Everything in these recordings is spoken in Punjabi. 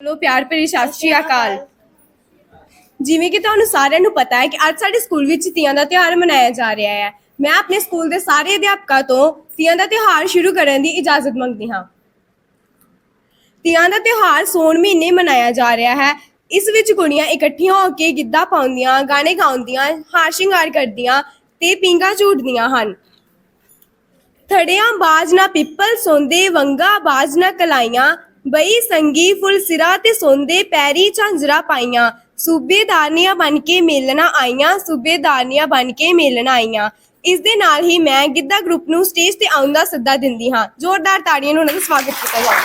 ਚਲੋ ਪਿਆਰ ਭਰੀ ਸਤਿ ਸ਼੍ਰੀ ਅਕਾਲ। ਜਿਵੇਂ ਕਿ ਤੁਹਾਨੂੰ ਸਾਰਿਆਂ ਨੂੰ ਪਤਾ ਹੈ ਕਿ ਅੱਜ ਸਾਡੇ ਸਕੂਲ ਵਿੱਚ ਤੀਆਂ ਦਾ ਤਿਉਹਾਰ ਮਨਾਇਆ ਜਾ ਰਿਹਾ ਹੈ। ਮੈਂ ਆਪਣੇ ਸਕੂਲ ਦੇ ਸਾਰੇ ਅਧਿਆਪਕਾਂ ਤੋਂ ਤੀਆਂ ਦਾ ਤਿਉਹਾਰ ਸ਼ੁਰੂ ਕਰਨ ਦੀ ਇਜਾਜ਼ਤ ਮੰਗਦੀ ਹਾਂ। ਤੀਆਂ ਦਾ ਤਿਉਹਾਰ ਸੌਣ ਮਹੀਨੇ ਮਨਾਇਆ ਜਾ ਰਿਹਾ ਹੈ। ਇਸ ਵਿੱਚ ਕੁੜੀਆਂ ਇਕੱਠੀਆਂ ਹੋ ਕੇ ਗਿੱਧਾ ਪਾਉਂਦੀਆਂ, ਗਾਣੇ ਗਾਉਂਦੀਆਂ, ਹਾਰ ਸ਼ਿੰਗਾਰ ਕਰਦੀਆਂ ਤੇ ਪੀਂਘਾਂ ਝੂਟਦੀਆਂ ਹਨ। ਥੜਿਆਂ ਬਾਜ ਨਾ ਪਿੱਪਲ ਸੌਂਦੇ, ਵੰਗਾ ਬਾਜ ਨਾ ਕਲਾਈਆਂ ਬਈ ਸੰਗੀ ਫੁੱਲ ਸਿਰਾ ਤੇ ਸੌਂਦੇ ਪੈਰੀ ਝਾਂਜਰਾ ਪਾਈਆਂ। ਸੂਬੇਦਾਰਨੀਆਂ ਬਣ ਕੇ ਮੇਲਣਾ ਆਈਆਂ ਸੂਬੇਦਾਰਨੀਆਂ ਬਣ ਕੇ ਮੇਲਣਾ ਆਈਆਂ। ਇਸ ਦੇ ਨਾਲ ਹੀ ਮੈਂ ਗਿੱਧਾ ਗਰੁੱਪ ਨੂੰ ਸਟੇਜ ਤੇ ਆਉਣ ਦਾ ਸੱਦਾ ਦਿੰਦੀ ਹਾਂ। ਜ਼ੋਰਦਾਰ ਤਾੜੀਆਂ ਨਾਲ ਉਹਨਾਂ ਦਾ ਸਵਾਗਤ ਕੀਤਾ ਜਾਵੇ।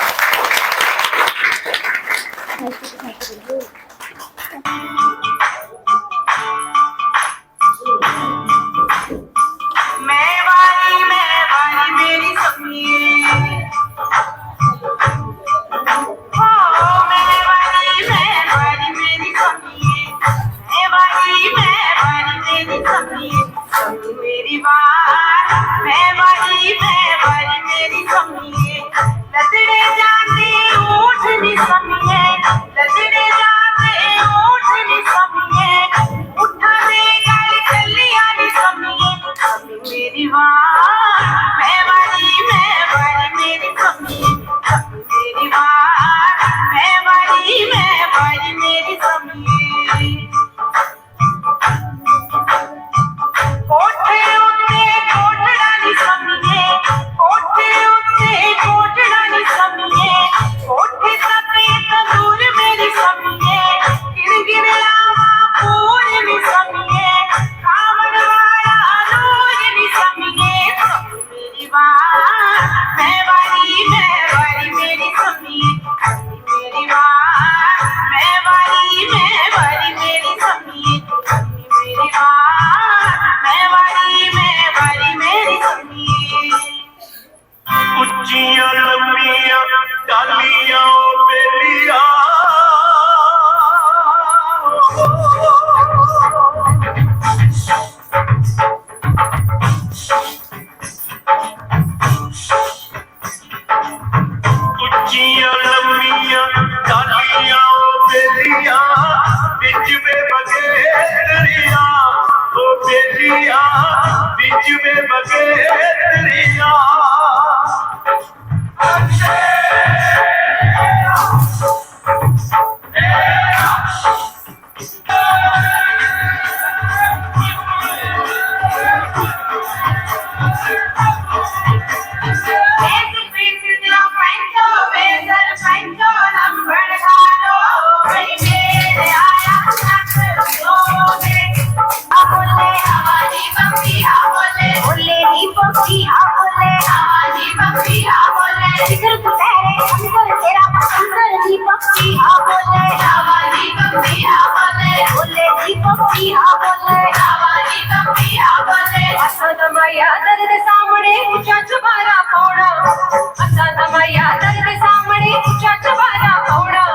बोले नी बम्बी हा बोले हवाली बम्बी हा बोले जिगर कुतेरे अंदर तेरा अंदर नी बम्बी हा बोले हवाली बम्बी हा बोले बोले नी बम्बी हा बोले हवाली बम्बी हा बोले असा दमया दर्द सामने ऊंचा चुबारा पौड़ा असा दमया दर्द सामने ऊंचा चुबारा पौड़ा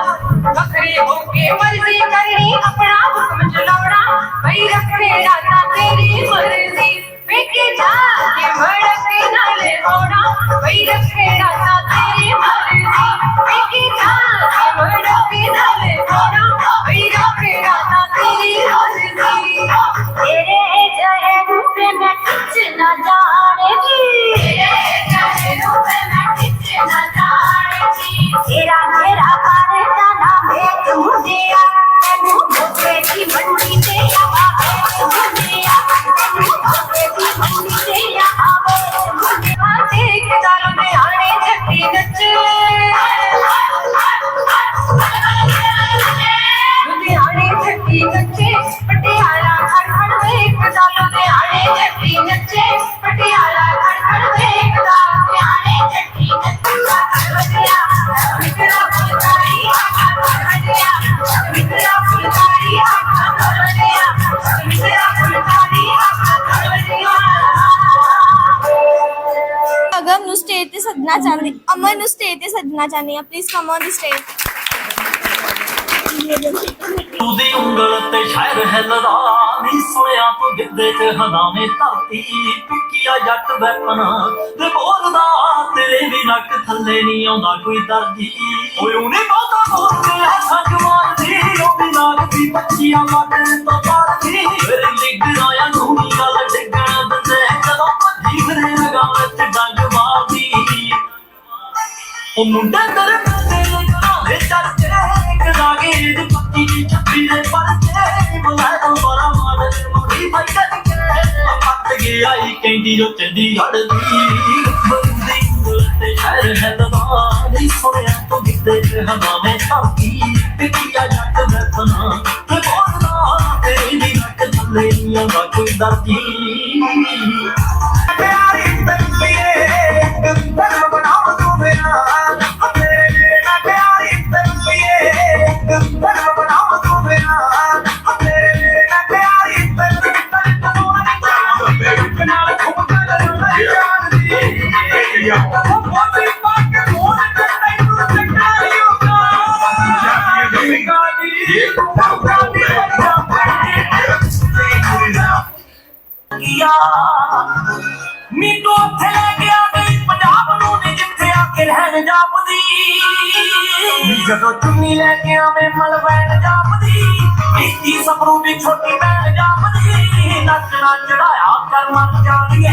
बकरी होके मर्जी करनी अपना हुक्म चलावना भाई रखने राता तेरी मर्जी फेंके जा के भड़क नाले होना भाई रखने राता तेरी मर्जी फेंके जा के भड़क नाले होना भाई रखने राता तेरी मर्जी तेरे जहन पे मैं कुछ न जानेगी तेरे जहन ਸੱਦਣਾ ਚਾਹੁੰਦੀ ਹਾਂ। Please come on the stage ਉਹਦੀ ਉਂਗਲ ਤੇ ਸ਼ਾਇਰ ਹੈ ਲਦਾ ਨਹੀਂ ਸੁਣਿਆ ਤੂੰ ਗਿੱਧੇ ਚ ਹਦਾਵੇਂ ਧਰਤੀ। ਪਿੱਕੀ ਜੱਟ ਵੈਪਨਾ ਤੇ ਬੋਲਦਾ, ਤੇਰੇ ਵੀ ਨੱਕ ਥੱਲੇ ਨਹੀਂ ਆਉਂਦਾ ਕੋਈ ਦਰਜੀ। ਓਏ, ਉਹਨੇ ਬਹੁਤਾ ਬੋਲਦੇ ਆ ਸੰਗ ਮਾਰਦੀ। ਉਹ ਵੀ ਲੱਗਦੀ ਬੱਚੀਆਂ ਲੱਗ ਤੋਂ ਪਾਰਦੀ ਮੇਰੇ ਲਿਗ ਆਇਆ ਨੂੰ ਗੱਲ ਡਿੱਗਣ ਦਿੰਦੇ ਜਦੋਂ ਭੱਜੀ ਫਿਰੇ ਲਗਾ ਵਿੱਚ ਡੰਗ ਉਹ ਮੁੰਡਾ ਤੇਰੇ ਮੁੰਡੇ ਨੂੰ ਕਰਾਵੇ ਚਰਚੇ ਕਰਾਗੇ ਇਹ ਦੀ ਚੱਪੀ ਦੇ ਪਰਚੇ ਬੁਲਾ ਦੋ ਬੜਾ ਮਾਰ ਮੁੜੀ ਭਾਈ ਕੱਢ ਕੇ। ਉਹ ਗਿਆ ਹੀ ਕਹਿੰਦੀ ਜੋ ਚੰਡੀਗੜ੍ਹ ਦੀ ਬੰਦੀ ਤੇ ਸ਼ਹਿਰ ਹੈ ਦਬਾ ਨਹੀਂ ਸੁਣਿਆ ਤੂੰ ਕਿਤੇ ਹਵਾਵੇਂ ਛਾਤੀ ਪਿੱਛਿਆ ਜੱਟ ਬੈਠਣਾ ਤੇ ਬੋਲਦਾ, ਤੇਰੀ ਨੱਕ ਥੱਲੇ ਨਹੀਂ ਆਉਂਦਾ ਕੋਈ ਦਰਦੀ। ਜਾਪਦੀ ਇੱਕੀ ਸਫਰੂ ਦੀ ਛੋਟੀ ਭੈਣ ਜਾਪਦੀ ਨੱਚਣਾ ਚੜਾਇਆ ਕਰ ਮਨ ਜਾਣੀਏ।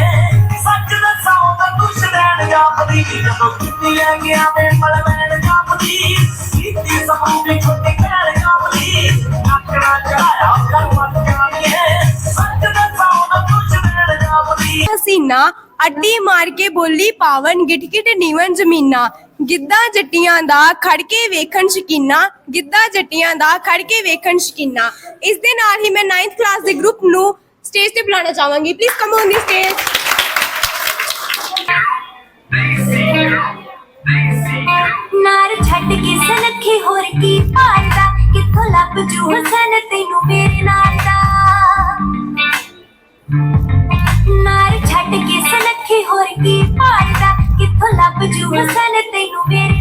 ਸੱਚ ਦੱਸਾਂ ਤਾਂ ਤੂੰ ਸ਼ਰੈਣ ਜਾਪਦੀ। ਜਦੋਂ ਚੁੰਨੀ ਲੈ ਕੇ ਆਵੇਂ ਮਲਵੈਣ ਜਾਪਦੀ। ਇੱਕੀ ਸਫਰੂ ਦੀ ਛੋਟੀ ਭੈਣ ਜਾਪਦੀ ਨੱਚਣਾ ਚੜਾਇਆ ਕਰ ਮਨ ਜਾਣੀਏ। ਸੱਚ ਦੱਸਾਂ ਤਾਂ ਤੂੰ ਸ਼ਰੈਣ ਜਾਪਦੀ। ਹਸੀਨਾ ਅੱਡੀ ਮਾਰ ਕੇ ਬੋਲੀ ਪਾਵਨ ਗਿਟਗਿਟ ਨੀਵਨ ਜ਼ਮੀਨਾ। ਗਿੱਧਾ ਜੱਟੀਆਂ ਦਾ ਖੜ ਕੇ ਵੇਖਣ ਸ਼ਕੀਨਾ, ਗਿੱਧਾ ਜੱਟੀਆਂ ਦਾ ਖੜ ਕੇ ਵੇਖਣ ਸ਼ਕੀਨਾ। ਇਸ ਦੇ ਨਾਲ ਹੀ ਮੈਂ 9th ਕਲਾਸ ਦੇ ਗਰੁੱਪ ਨੂੰ ਸਟੇਜ ਤੇ ਬੁਲਾਉਣਾ ਚਾਹਾਂਗੀ। Please come on the stage ਨਾਰ ਛੱਡ ਕੇ ਸਨਖੇ ਹੋਰ ਕੀ ਭਾਲਦਾ? ਕਿੱਥੋਂ ਲੱਭ ਜੂ ਹਸਨ ਤੈਨੂੰ ਮੇਰੇ ਨਾਲ ਦਾ? ਨਾਰ ਛੱਡ ਕੇ ਸਨਖੇ ਹੋਰ ਕੀ ਭਾਲਦਾ? ਕਿੱਥੋਂ ਲੱਭ ਜੂ ਹਸਨ ਤੈਨੂੰ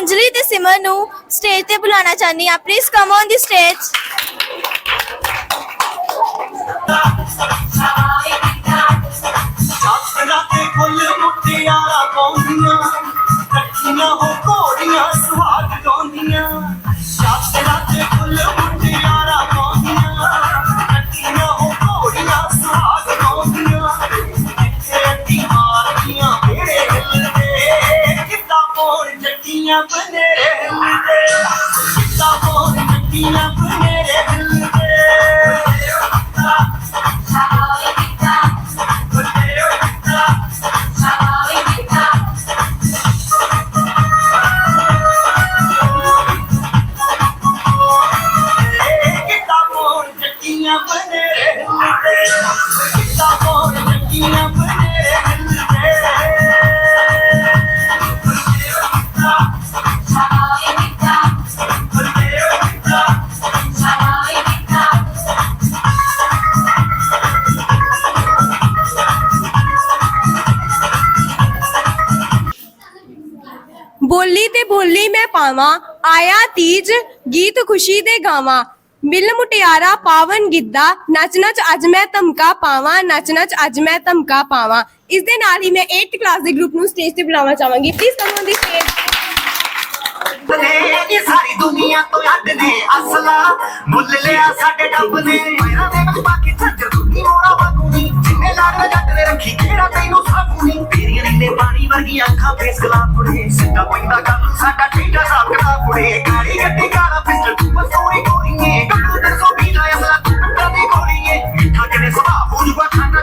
ਅੰਜਲੀ ਤੇ ਸਿਮਰ ਨੂੰ ਸਟੇਜ ਤੇ ਬੁਲਾਉਣਾ ਚਾਹਨੀ ਆ please come on the stage ਸਾਸਰਾ ਤੇ ਕੁੱਲ ਮੁੱਟਿਆਰਾ ਪਾਉਂਦੀਆਂ। ਕੱਠੀਆਂ ਹੋ ਘੋੜੀਆਂ ਸੁਹਾਗ ਗਾਉਂਦੀਆਂ। ਜੱਟੀਆਂ ਬਨੇਰੇ ਹਿੱਲਦੇ ਕਿੱਦਾਂ ਕੋਲ ਜੱਟੀਆਂ ਬਨੇਰੇ ਹਿੱਲਦੇ ਮੈਂ ਆਇਆ ਤੀਜ, ਗੀਤ ਖੁਸ਼ੀ ਦੇ ਗਾਵਾਂ। ਮਿਲ ਮੁਟਿਆਰਾ ਪਾਵਨ ਗਿੱਧਾ ਨੱਚ ਨੱਚ ਅੱਜ ਮੈਂ ਧਮਕਾ ਪਾਵਾਂ ਨੱਚ ਨੱਚ ਅੱਜ ਮੈਂ ਧਮਕਾ ਪਾਵਾਂ। ਇਸ ਦੇ ਨਾਲ ਹੀ ਮੈਂ 8th ਕਲਾਸ ਦੇ ਗਰੁੱਪ ਨੂੰ ਸਟੇਜ ਤੇ ਬੁਲਾਉਣਾ ਚਾਹਾਂਗੀ। Please come on the stage ਨੇ ਇਹ ਸਾਰੀ ਦੁਨੀਆ ਤੋਂ ਅੱਡ ਨੇ। ਅਸਲਾ ਮੁੱਲ ਲਿਆ ਸਾਡੇ ਡੱਬ ਨੇ। ਪੈਰਾਂ ਦੇ ਵਿੱਚ ਪਾ ਕੇ ਦੁਨੀ ਮੋੜਾ ਵਾਗੂਨੀ ਜਿੰਨੇ ਲਾੜ ਜੱਟ ਨੇ ਰੱਖੀ ਕਿਹੜਾ ਤੈਨੂੰ ਸਾਬੂਨੀ ਤੇਰੀਆਂ ਨੀਲੇ ਪਾਣੀ ਵਰਗੀਆਂ ਅੱਖਾਂ ਫੇਸ ਗਲਾਫੜੇ ਸਿੱਧਾ ਪੈਂਦਾ ਗੱਲ ਸਾਡਾ ਠੀਕਾ ਸਾਫੜਾ ਫੁੜੇ ਕਾਲੀ ਗੱਡੀ ਕਾਲਾ ਪਿਸਟਲ, ਤੂੰ ਬਸੋਰੀ ਗੋਰੀਏ। ਗੱਲੂ ਤੇ ਸੋ ਵੀ ਲਾਇਆ ਮਲਾ ਤੂੰ ਦੀ ਗੋਰੀਏ। ਮਿੱਠਾ ਕਿਨੇ ਸੁਭਾਅ ਹੋ ਜੂਗਾ ਨਾ ਕਰ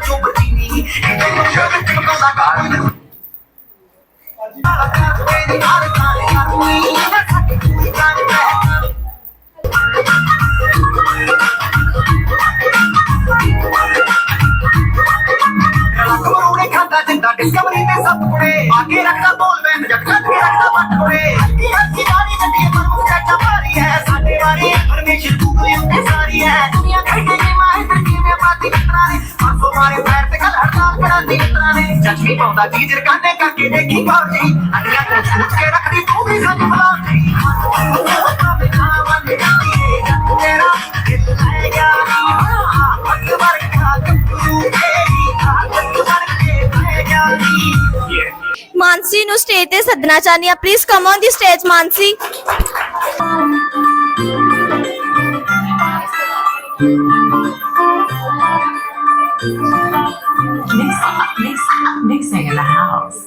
ਕੋਈ ਤੇਰੀ ਹਾਲ ਕਾਲ ਕਰਨੀ ਮੈਂ ਸਾਡੀ ਕੋਈ ਖਾਂਦਾ ਜਿੰਦਾ ਡਿਸਕਵਰੀ ਤੇ ਸਤਪੁਰੇ ਆਗੇ ਰੱਖਦਾ ਬੋਲ ਬੈਂਡ ਜੱਟ ਕੱਟ ਕੇ ਰੱਖਦਾ ਪੱਟਪੁਰੇ ਹੱਕੀ ਹੱਕੀ ਗਾੜੀ ਜੱਟੀ ਪਰ ਮੁੱਛਾ ਮਾਰੀ ਹੈ। ਸਾਡੇ ਬਾਰੇ ਪਰਮੇਸ਼ਰ ਗੂਗਲ ਉੱਤੇ ਸਾਰੀ ਹੈ। ਦੁਨੀਆ ਖੜੇ ਕੇ ਮਾਏ ਤੇ ਕਿਵੇਂ ਬਾਤੀ ਕਤਰਾ ਨੇ। ਪਾਸੋਂ ਮਾਰੇ ਪੈਰ ਤੇ ਕਲ ਹੜਤਾਲ ਕਰਾਂਦੀ ਕਤਰਾ ਨੇ। ਜੱਜ ਵੀ ਪਾਉਂਦਾ ਜੀ ਜਰਕਾਨੇ ਕਰਕੇ ਦੇਖੀ ਗੌਰ ਜੀ ਅੱਡੀਆਂ ਤੋਂ ਛੂਟ ਕੇ ਰੱਖਦੀ, ਤੂੰ ਵੀ ਸਾਨੂੰ ਬੁਲਾਉਂਦੀ। ਮਾਨਸੀ ਨੂੰ ਸਟੇਜ ਤੇ ਸੱਦਣਾ ਚਾਹੁੰਦੀ ਹਾਂ। Please come on the stage Mansi. Mixing in the house.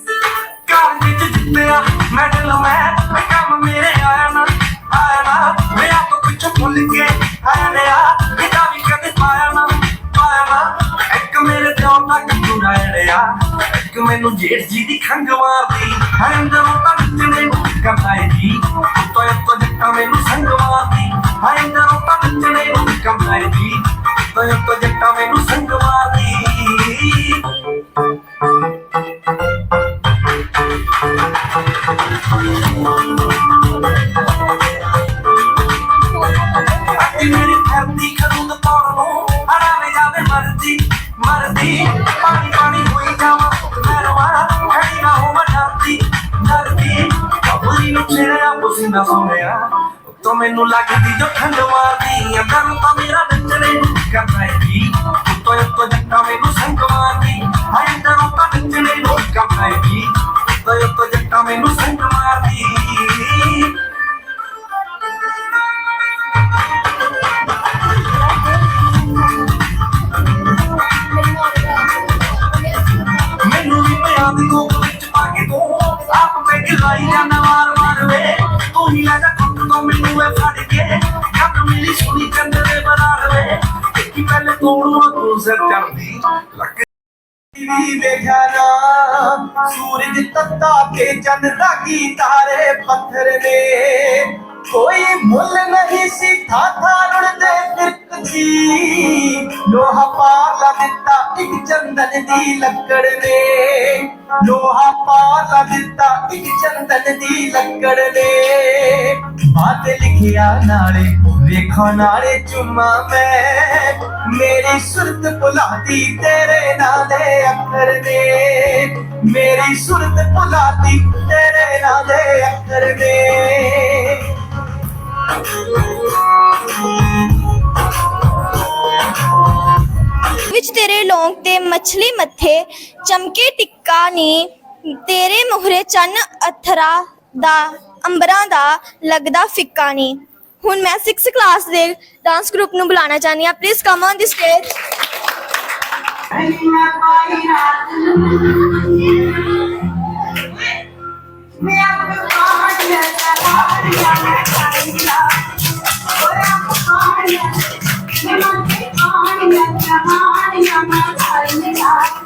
ਵਿੱਚ ਜਿੱਤਿਆ ਮੈਡਲ ਮੈਂ ਕੰਮ ਮੇਰੇ ਆਇਆ ਨਾ ਆਇਆ ਨਾ। ਮੈਂ ਆਪ ਕੁਝ ਭੁੱਲ ਕੇ ਆਇਆ ਲਿਆ ਕਿਤਾ ਵੀ ਕਦੇ ਪਾਇਆ ਨਾ ਪਾਇਆ ਨਾ। ਇੱਕ ਮੇਰੇ ਦਿਲ ਤੱਕ ਪੂਰਾ ਲਿਆ ਇੱਕ ਮੈਨੂੰ ਜੇਠ ਜੀ ਦੀ ਖੰਗ ਮਾਰਦੀ। ਹਾਂ ਅੰਦਰੋਂ ਤਾਂ ਨੱਚਣੇ ਨੂੰ ਕੰਮਾਏ ਜੀ ਤੋਏ ਤੋ ਜੱਟਾਂ ਮੈਨੂੰ ਸੰਗ ਮਾਰਦੀ। ਹਾਂ ਅੰਦਰੋਂ ਤਾਂ ਨੱਚਣੇ ਨੂੰ ਕੰਮਾਏ ਤੋਏ ਤੋ ਜੱਟਾਂ ਮੈਨੂੰ ਸੰਗ ਮਾਰਦੀ। ਅੱਗੇ ਮੇਰੀ ਧਰਤੀ ਖਰੂਦ ਪਾਉਣ ਨੂੰ। ਹਰਾਵੇ ਜਾਵੇ ਮਰਦੀ ਮਰਦੀ। ਪਾਣੀ ਪਾਣੀ ਕਬੂਲੀ ਨੂੰ ਛੇੜਿਆ ਪਸੀਨਾ ਸੋਹਣਿਆ ਤੋ ਮੈਨੂੰ ਲੱਗਦੀ ਜੋ ਠੰਡ ਮਾਰਦੀ ਅੰਦਰ ਤਾਂ ਮੇਰਾ ਨੱਚਣੇ ਨੂੰ। ਕਰਨਾ ਹੈ ਜੀ ਤੋ ਤੋ ਜੱਟਾ ਮੈਨੂੰ ਸੰਗ ਮਾਰਦੀ। ਹਾਏ ਅੰਦਰ ਤਾਂ ਨੱਚਣੇ ਨੂੰ ਕਰਨਾ ਹੈ ਜੀ ਤੋ ਤੋ ਜੱਟਾ ਮੈਨੂੰ ਸੰਗ ਮਾਰਦੀ। ਮੈਨੂੰ ਵੀ ਪਿਆ ਦੀ ਕੋਕ ਵਿੱਚ ਪਾ ਕੇ ਤੂੰ ਆਪ ਪੈਗ ਲਾਈ ਜਾਂਦਾ ਵਾਰ। ਤੂੰ ਹੀ ਲੈ ਜਾ ਕੁੱਟ ਤੋਂ ਮੈਨੂੰ ਵੇ ਫੜ ਕੇ ਕੱਟ ਮਿਲੀ ਸੁਣੀ ਚੰਦ ਦੇ ਬਰਾਰ ਵੇ ਕਿ ਪਹਿਲੇ ਤੋੜ ਨੂੰ ਤੂੰ ਸਿਰ ਚੜਦੀ ਲੱਗ ਵੀ ਵੇਖਿਆ ਨਾ ਸੂਰਜ ਤੱਤਾ ਕੇ ਚੰਨ ਰਾਗੀ ਤਾਰੇ ਪੱਥਰ ਨੇ ਕੋਈ ਮੁੱਲ ਨਹੀਂ ਸੀ ਥਾ ਥਾ ਇੱਕ ਚੰਦਨ ਦੀ ਲੱਕੜ ਨੇ ਲੋਹਾ ਪਾਲਾ ਦਿੱਤਾ ਇੱਕ ਚੰਦਨ ਦੀ ਲੱਕੜ ਨੇ ਬਾਤ ਲਿਖਿਆ ਨਾਲੇ, ਵੇਖੋ ਨਾਲੇ ਚੁੰਮਾ ਮੈਂ। ਮੇਰੀ ਸੁਰਤ ਭੁਲਾਤੀ ਤੇਰੇ ਨਾਂ ਦੇ ਅੱਖਰ ਨੇ ਮੇਰੀ ਸੁਰਤ ਭੁਲਾਤੀ ਤੇਰੇ ਨਾਂ ਦੇ। ਅੱਖਰ ਨੇ ਵਿੱਚ ਤੇਰੇ ਲੋਂਗ ਤੇ ਮਛਲੀ ਮੱਥੇ, ਚਮਕੇ ਟਿੱਕਾ ਨੀ। ਤੇਰੇ ਮੋਹਰੇ ਚੰਨ ਅਥਰਾ ਦਾ, ਅੰਬਰਾਂ ਦਾ ਲੱਗਦਾ ਫਿੱਕਾ ਨੀ। ਹੁਣ ਮੈਂ 6th ਕਲਾਸ ਦੇ ਡਾਂਸ ਗਰੁੱਪ ਨੂੰ ਬੁਲਾਉਣਾ ਚਾਹਨੀ ਆ please come on the stage ਮੈਂ ਆਪਕੋ ਕਾਹਨ ਲੈ ਜਾ ਕਾਹਨ ਲੈ ਮੈਂ ਆਪਕੋ ਕਾਹਨ ਲੈ ਜਾ ਮੈਂ ਆਪਕੋ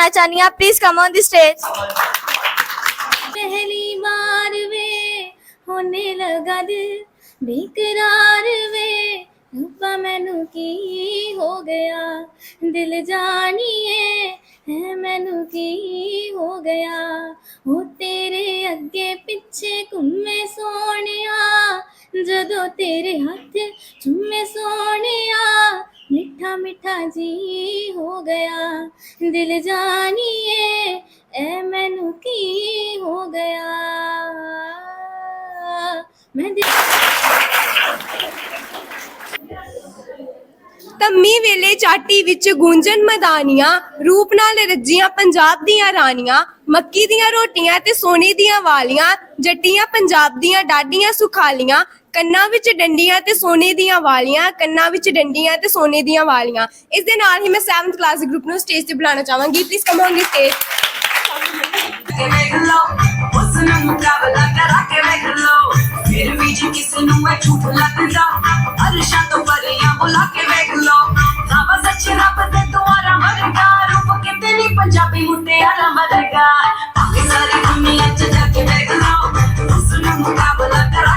ਸਟੇਜ ਤੇ ਬੁਲਾਉਣਾ ਚਾਹਨੀ ਹਾਂ please come on the stage ਪਹਿਲੀ ਵਾਰ ਵੇ ਹੋਣੇ ਲਗਾ ਦਿਲ ਬੇਕਰਾਰ ਵੇ ਰੂਪਾ ਮੈਨੂੰ ਕੀ ਹੋ ਗਿਆ ਦਿਲ ਜਾਣੀਏ ਹੈ ਮੈਨੂੰ ਕੀ ਹੋ ਗਿਆ ਉਹ ਤੇਰੇ ਅੱਗੇ ਪਿੱਛੇ ਘੁੰਮੇ ਸੋਹਣਿਆ ਜਦੋਂ ਤੇਰੇ ਹੱਥ ਚੁੰਮੇ ਸੋਹਣਿਆ ਮਿੱਠਾ ਮਿੱਠਾ ਜੀ ਹੋ ਗਿਆ। ਦਿਲ ਜਾਣੀਏ ਐ ਮੈਨੂੰ ਕੀ ਹੋ ਗਿਆ। ਵੇਲੇ ਚਾਟੀ ਵਿੱਚ ਗੂੰਜਨ ਮਦਾਨੀਆਂ, ਰੂਪ ਨਾਲ ਰੱਜੀਆਂ ਪੰਜਾਬ ਦੀਆਂ ਰਾਣੀਆਂ, ਮੱਕੀ ਦੀਆਂ ਰੋਟੀਆਂ ਤੇ ਸੋਨੇ ਦੀਆਂ ਵਾਲੀਆਂ, ਜੱਟੀਆਂ ਪੰਜਾਬ ਦੀਆਂ ਡਾਡੀਆਂ ਸੁਖਾਲੀਆਂ ਕੰਨਾਂ ਵਿੱਚ ਡੰਡੀਆਂ ਤੇ ਸੋਨੇ ਦੀਆਂ ਵਾਲੀਆਂ, ਕੰਨਾਂ ਵਿੱਚ ਡੰਡੀਆਂ ਤੇ ਸੋਨੇ ਦੀਆਂ ਵਾਲੀਆਂ। ਇਸ ਦੇ ਨਾਲ ਹੀ ਮੈਂ 7th ਕਲਾਸ ਦੇ ਗਰੁੱਪ ਨੂੰ ਸਟੇਜ ਤੇ ਬੁਲਾਉਣਾ ਚਾਹਾਂਗੀ। Please come on the stage ਉਸ ਨੂੰ ਮੁਕਾਬਲਾ ਕਰਾ ਕੇ ਵੇਖ ਲਓ। ਫਿਰ ਵੀ ਜੇ ਕਿਸੇ ਨੂੰ ਇਹ ਝੂਠ ਲੱਗਦਾ, ਅਰਸ਼ਾਂ ਤੋਂ ਪਰਿਆਂ ਬੁਲਾ ਕੇ ਵੇਖ ਲਓ। ਰੱਬ ਸੱਚ ਰੱਬ ਦੇ ਦੁਆਰਾ ਵਰਗਾ ਰੂਪ ਕਿਤੇ ਨਹੀਂ ਪੰਜਾਬੀ ਮੁਟਿਆਰਾ ਵਰਗਾ ਭਾਵੇਂ ਸਾਰੀ ਦੁਨੀਆ ਚ ਜਾ ਕੇ ਵੇਖ ਲਓ ਉਸ ਨੂੰ ਮੁਕਾਬਲਾ ਕਰਾ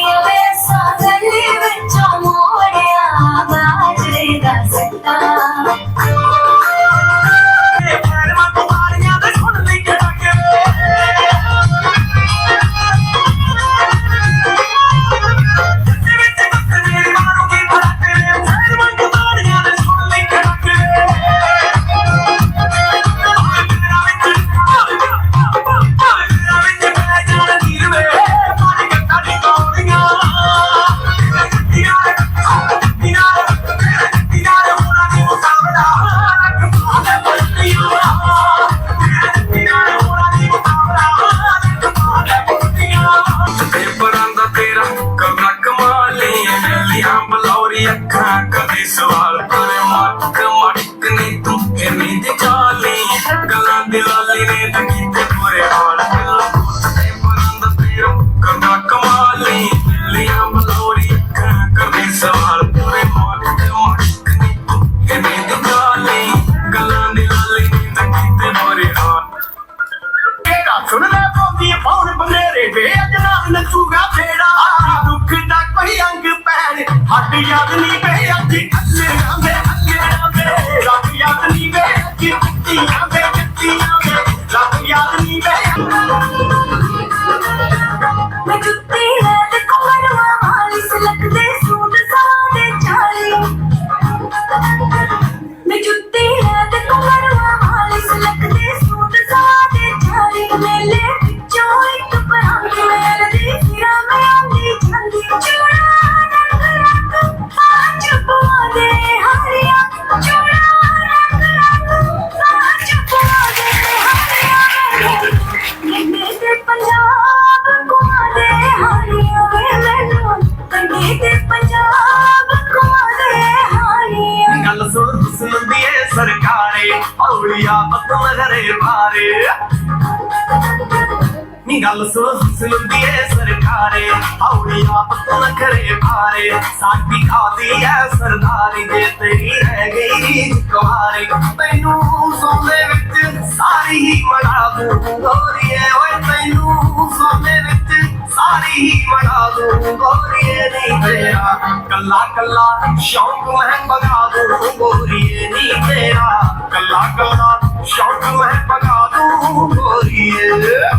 ਦੂੰ ਗੋਰੀਏ, ਓਏ ਤੈਨੂੰ ਸੋਨੇ ਵਿੱਚ ਸਾਰੀ ਹੀ ਮੜਾ ਦੂੰ। ਗੋਰੀਏ ਨਹੀਂ ਤੇਰਾ, ਕੱਲਾ ਕੱਲਾ ਸ਼ੌਕ ਮੈਂ ਬਗਾ ਦੂੰ। ਗੋਰੀਏ ਨੀ ਤੇਰਾ, ਕੱਲਾ ਕੱਲਾ ਸ਼ੌਕ ਮੈਂ ਬਗਾ ਦੂੰ। ਗੋਰੀਏ, ਕੱਲਾ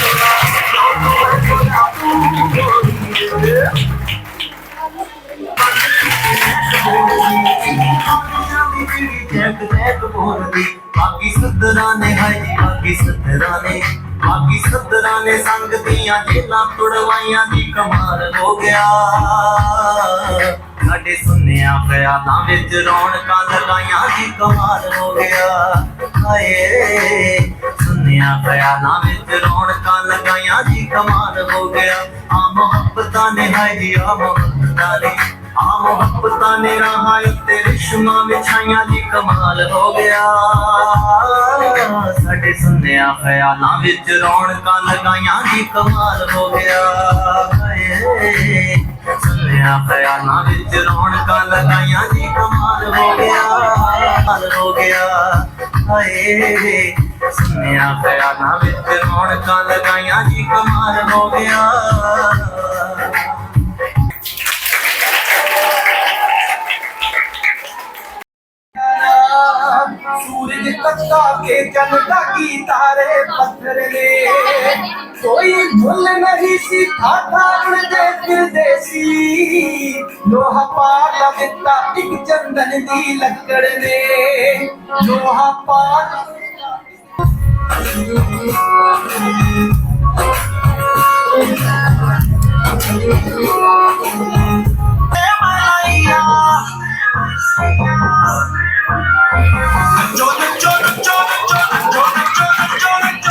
ਕੱਲਾ ਸ਼ੌਂਕ ਮੈਂ ਬਗਾ ਦੂੰ। ਗੋਰੀਏ ਮੋਰਦੀ ਬਾਕੀ ਸੁਧਰਾਂ ਨੇ ਹਾਏ, ਬਾਕੀ ਸੁਧਰਾਂ ਨੇ। ਬਾਕੀ ਸੁਧਰਾਂ ਨੇ ਸੰਗ ਦੀਆਂ ਜੇਲਾਂ ਤੁੜਵਾਈਆਂ ਦੀ ਕਮਾਲ ਹੋ ਗਿਆ। ਸਾਡੇ ਸੁਨਿਆ ਖਿਆਲਾਂ ਵਿੱਚ ਰੌਣਕਾਂ ਲਗਾਈਆਂ ਦੀ ਕਮਾਲ ਹੋ ਗਿਆ। ਹਾਏ ਸੁਨਿਆ ਖਿਆਲਾਂ ਵਿੱਚ ਰੌਣਕਾਂ ਲਗਾਈਆਂ ਦੀ ਕਮਾਲ ਹੋ ਗਿਆ। ਆ ਮੁਹੱਬਤਾਂ ਨੇ ਹਾਏ ਆ ਮੁਹੱਬਤਾਂ ਨੇ। ਆ ਮੁਹੱਬਤਾਂ ਨੇ ਰਾਹਾਂ ਉੱਤੇ ਰਿਸ਼ਮਾਂ ਵਿਛਾਈਆਂ ਦੀ ਕਮਾਲ ਹੋ ਗਿਆ। ਸਾਡੇ ਸੁਨਿਆ ਖਿਆਲਾਂ ਵਿੱਚ ਰੌਣਕਾਂ ਲਗਾਈਆਂ ਦੀ ਕਮਾਲ ਹੋ ਗਿਆ। ਸੁਨਿਆ ਖਿਆਲਾਂ ਵਿੱਚ ਰੌਣਕਾਂ ਲਗਾਈਆਂ ਦੀ ਕਮਾਲ ਹੋ ਗਿਆ। ਕਮਾਲ ਹੋ ਗਿਆ। ਹਾਏ ਸੁਨਿਆ ਖਿਆਲਾਂ ਵਿੱਚ ਰੌਣਕਾਂ ਲਗਾਈਆਂ ਦੀ ਕਮਾਲ ਹੋ ਗਿਆ। सूरज के चमका की तारे पत्थर ने। कोई भूल नहीं सीखा था फिरदेसी लोहा पाला दिता एक चंदन दी लकड़ ने। लोहा Jonah, Jonah, Jonah, Jonah, Jonah, Jonah, Jonah.